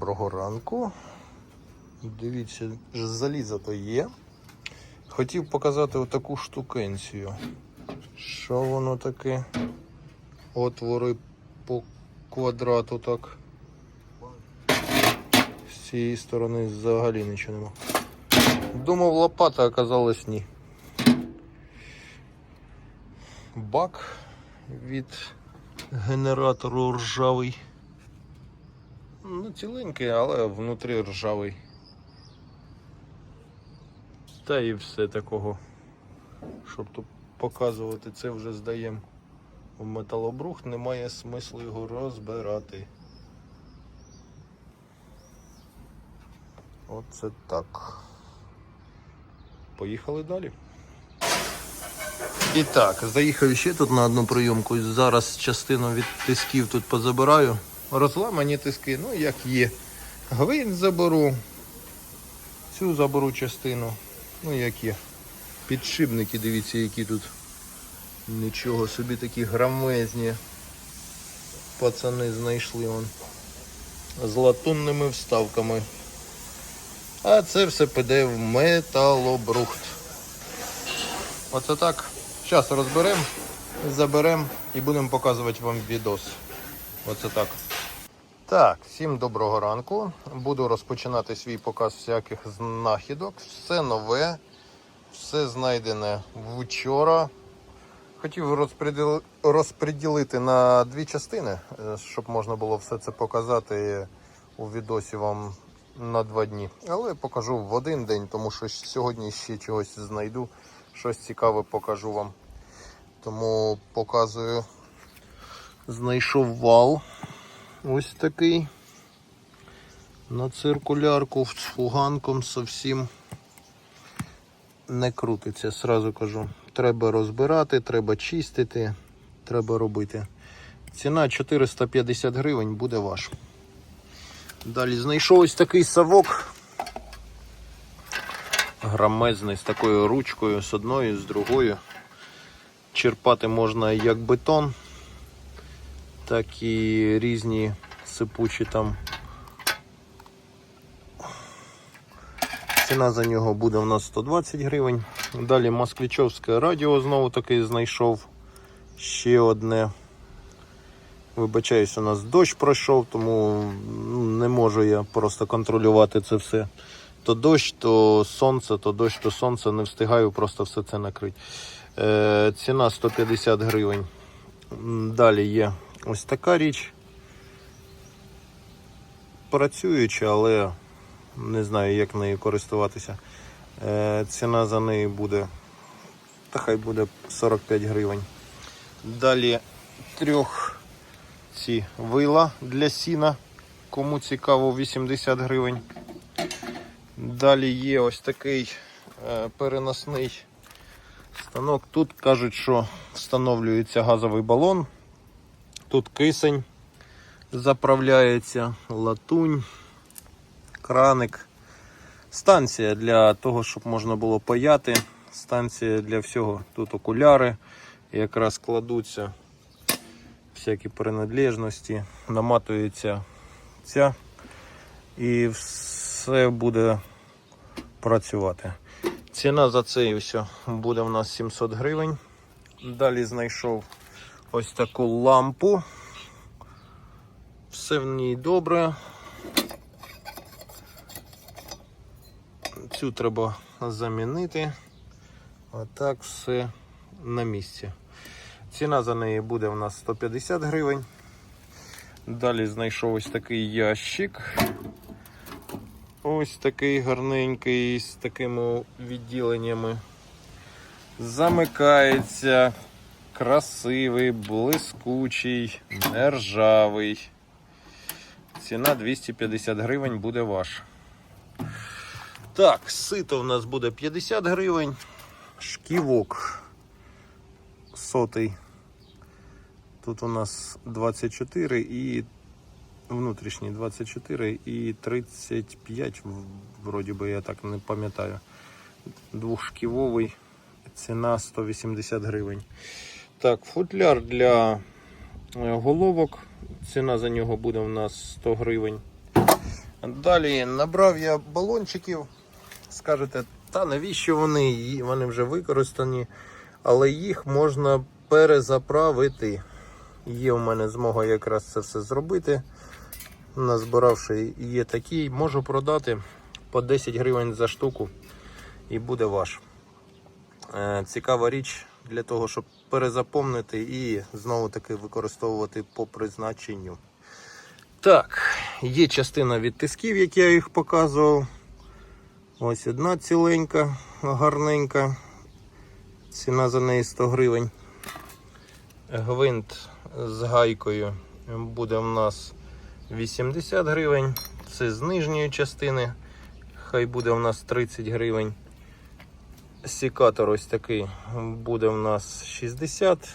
доброго ранку. Дивіться, залізо то є. Хотів показати отаку штукенцію. Що воно таке? Отвори по квадрату так. З цієї сторони взагалі нічого нема. Думав лопата, оказалось ні. Бак від генератору ржавий. Ну, ціленький, але внутрі ржавий. Та і все такого. Щоб тут показувати, це вже здаємо в металобрухт, немає смислу його розбирати. Оце так. Поїхали далі. І так, заїхав ще тут на одну прийомку. Зараз частину від тисків тут позабираю. Розламані тиски, ну як є. Гвинт заберу. Цю заберу частину. Ну як є. Підшипники, дивіться, які тут. Нічого собі такі грамезні. Пацани знайшли он. З латунними вставками. А це все піде в металобрухт. Оце так. Зараз розберемо, заберемо і будемо показувати вам відос. Оце так. Так, всім доброго ранку. Буду розпочинати свій показ всяких знахідок. Все нове, все знайдене вчора. Хотів розподілити на дві частини, е, щоб можна було все це показати у відосі вам на два дні. Але покажу в один день, тому що сьогодні ще чогось знайду, щось цікаве покажу вам. Тому показую. Знайшов вал. Ось такий. На циркулярку з фуганком зовсім не крутиться, сразу кажу. Треба розбирати, треба чистити, треба робити. Ціна 450 гривень буде ваш. Далі знайшов ось такий совок. Грамезний з такою ручкою, з одною, з другою. Черпати можна як бетон, так і різні сипучі там. Ціна за нього буде у нас 120 гривень. Далі москвичовське радіо знову таки знайшов. Ще одне. Вибачаюсь, у нас дощ пройшов, тому ну, не можу я просто контролювати це все. То дощ, то сонце, то дощ, то сонце. Не встигаю просто все це накрити. Е, ціна 150 гривень. Далі є ось така річ. Працююча, але не знаю, як нею користуватися. Е, ціна за неї буде, та хай буде 45 гривень. Далі трьох ці вила для сіна. Кому цікаво, 80 гривень. Далі є ось такий е, переносний станок. Тут кажуть, що встановлюється газовий балон. Тут кисень заправляється, латунь, краник. Станція для того, щоб можна було паяти. Станція для всього. Тут окуляри якраз кладуться всякі принадлежності, наматується ця і все буде працювати. Ціна за це і все буде у нас 700 гривень. Далі знайшов ось таку лампу. Все в ній добре. Цю треба замінити. Отак все на місці. Ціна за неї буде у нас 150 гривень. Далі знайшов ось такий ящик. Ось такий гарненький з такими відділеннями. Замикається, красивий, блискучий, нержавий. Ціна 250 гривень буде ваш. Так, сито в нас буде 50 гривень. Шківок сотий. Тут у нас 24 і внутрішній 24 і 35, вроді би я так не пам'ятаю. Двохшківовий, ціна 180 гривень. Так, футляр для е, головок. Ціна за нього буде у нас 100 гривень. Далі набрав я балончиків. Скажете, та навіщо вони? Вони вже використані, але їх можна перезаправити. Є у мене змога якраз це все зробити. Назбиравши є такі, можу продати по 10 гривень за штуку і буде ваш. Е, Цікава річ для того, щоб перезаповнити і знову таки використовувати по призначенню. Так, є частина від тисків, як я їх показував. Ось одна ціленька, гарненька. Ціна за неї 100 гривень. Гвинт з гайкою буде в нас 80 гривень. Це з нижньої частини. Хай буде в нас 30 гривень. Сікатор ось такий буде в нас 60.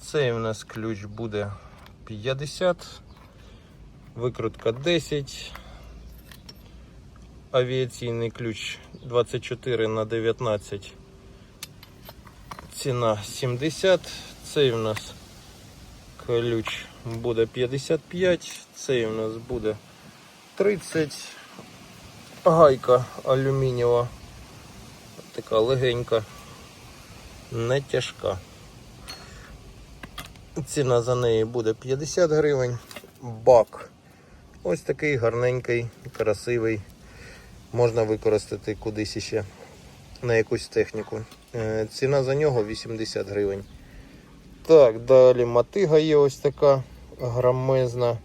Цей у нас ключ буде 50. Викрутка 10. Авіаційний ключ 24 на 19. Ціна 70. Цей у нас ключ буде 55. Цей у нас буде 30. Гайка алюмінієва. Така легенька, не тяжка. Ціна за неї буде 50 гривень. Бак. Ось такий гарненький, красивий. Можна використати кудись іще на якусь техніку. Е, Ціна за нього 80 гривень. Так, далі мотига є ось така грамезна.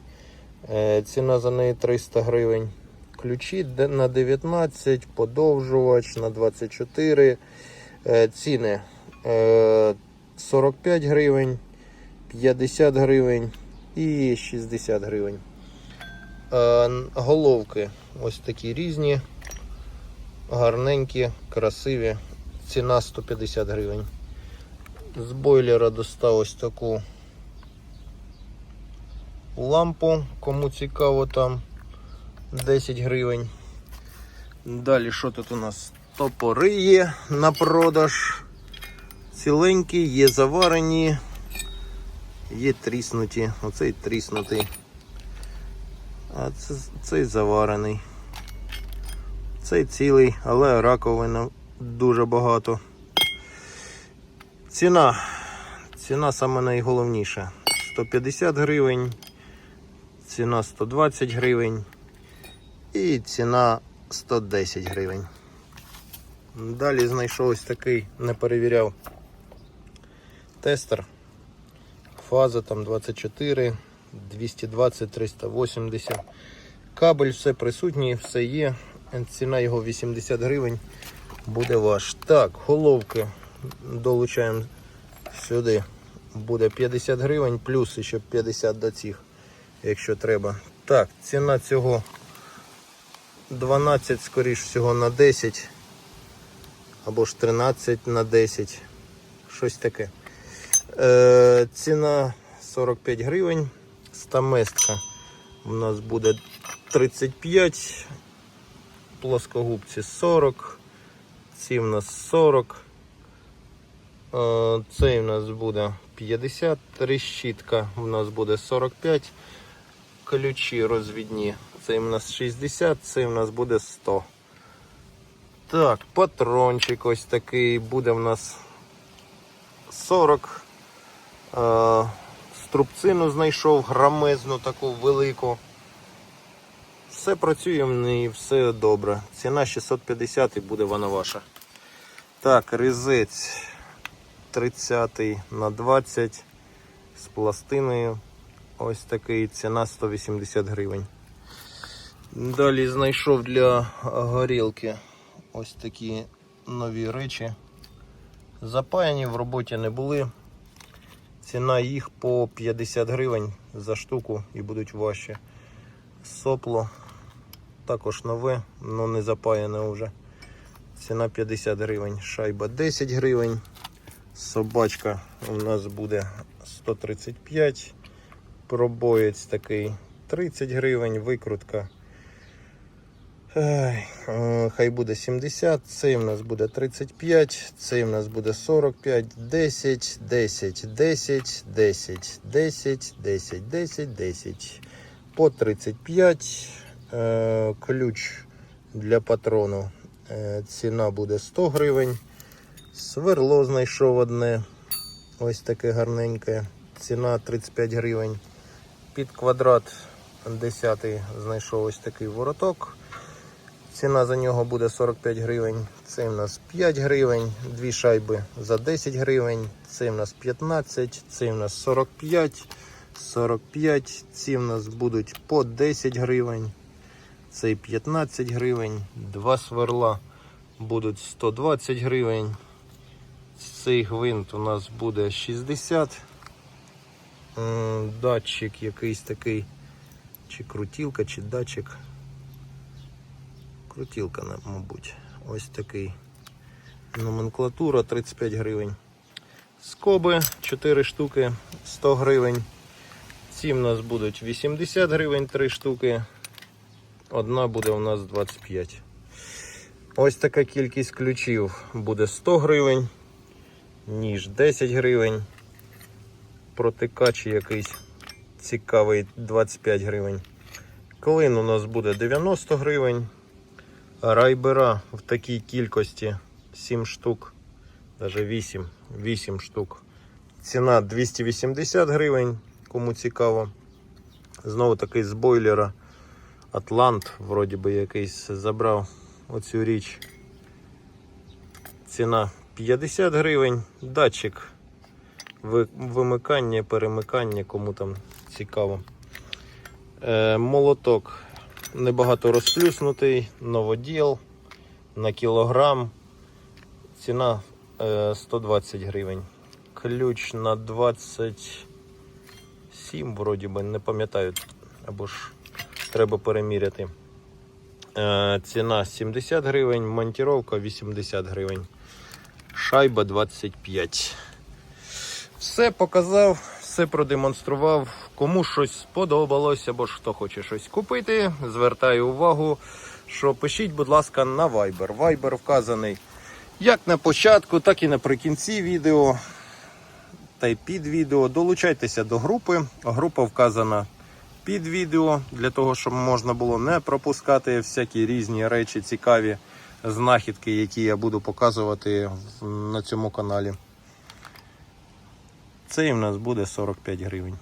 Е, Ціна за неї 300 гривень. Ключі на 19, подовжувач на 24. Е, Ціни е, 45 гривень, 50 гривень і 60 гривень. Е, Головки ось такі різні, гарненькі, красиві. Ціна 150 гривень. З бойлера достав ось таку лампу, кому цікаво там 10 гривень. Далі що тут у нас? Топори є на продаж. Ціленькі, є заварені, є тріснуті. Оцей тріснутий. А це, цей заварений. Цей цілий, але раковина дуже багато. Ціна. Ціна саме найголовніша. 150 гривень, ціна 120 гривень і ціна 110 гривень. Далі знайшов ось такий, не перевіряв тестер. Фаза там 24, 220, 380. Кабель, все присутній, все є. Ціна його 80 гривень. Буде ваш. Так, головки долучаємо сюди. Буде 50 гривень, плюс ще 50 до цих, якщо треба. Так, ціна цього 12, скоріш всього, на 10. Або ж 13 на 10. Щось таке. Е, ціна 45 гривень. Стаместка у нас буде 35. Плоскогубці 40. Ці в нас 40. Е, Цей у нас буде 50. Решітка у нас буде 45. Ключі розвідні. Цей у нас 60, цей у нас буде 100. Так, патрончик ось такий буде в нас 40. Е, Струбцину знайшов грамезну таку велику. Все працює неї, все добре. Ціна 650 і буде вона ваша. Так, різець 30 на 20 з пластиною. Ось такий ціна 180 гривень. Далі знайшов для горілки ось такі нові речі. Запаяні в роботі не були. Ціна їх по 50 гривень за штуку і будуть важче. Сопло також нове, але не запаяне вже. Ціна 50 гривень. Шайба 10 гривень. Собачка у нас буде 135. Пробоєць такий 30 гривень, викрутка. Е, Хай буде 70, цей в нас буде 35, цей в нас буде 45, 10, 10, 10, 10, 10, 10, 10, 10, по 35. Е, ключ для патрону. Е, ціна буде 100 гривень. Сверло знайшов одне. Ось таке гарненьке. Ціна 35 гривень. Під квадрат 10 знайшов ось такий вороток. Ціна за нього буде 45 гривень. Це в нас 5 гривень, дві шайби за 10 гривень. Це в нас 15, це в нас 45, 45. Ці в нас будуть по 10 гривень. Цей 15 гривень. Два сверла будуть 120 гривень. Цей гвинт у нас буде 60. Датчик якийсь такий, чи крутілка, чи датчик. Крутілка, мабуть. Ось такий. Номенклатура 35 гривень. Скоби 4 штуки 100 гривень. Ці в нас будуть 80 гривень 3 штуки. Одна буде у нас 25. Ось така кількість ключів буде 100 гривень, ніж 10 гривень. Протикач якийсь цікавий 25 гривень. Клин у нас буде 90 гривень. Райбера в такій кількості 7 штук, навіть 8, 8 штук. Ціна 280 гривень, кому цікаво. Знову таки з бойлера Атлант, вроді би якийсь забрав оцю річ. Ціна 50 гривень. Датчик вимикання, перемикання, кому там цікаво. Е, молоток небагато розплюснутий, новоділ на кілограм. Ціна е, 120 гривень. Ключ на 27, вроді би, не пам'ятаю. Або ж треба переміряти. Е, ціна 70 гривень, монтіровка 80 гривень. Шайба 25. Все показав, все продемонстрував. Кому щось сподобалось, або ж хто хоче щось купити, звертаю увагу, що пишіть, будь ласка, на Viber. Viber вказаний як на початку, так і наприкінці відео та й під відео. Долучайтеся до групи. Група вказана під відео, для того, щоб можна було не пропускати всякі різні речі, цікаві знахідки, які я буду показувати на цьому каналі. Цей в нас буде 45 гривень.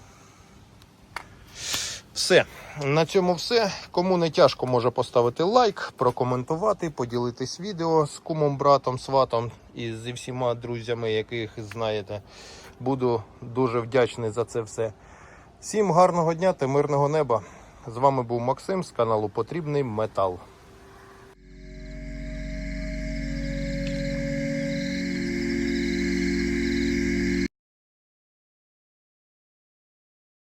Все. На цьому все. Кому не тяжко, може поставити лайк, прокоментувати, поділитись відео з кумом, братом, сватом і зі всіма друзями, яких знаєте. Буду дуже вдячний за це все. Всім гарного дня та мирного неба. З вами був Максим з каналу Потрібний Метал.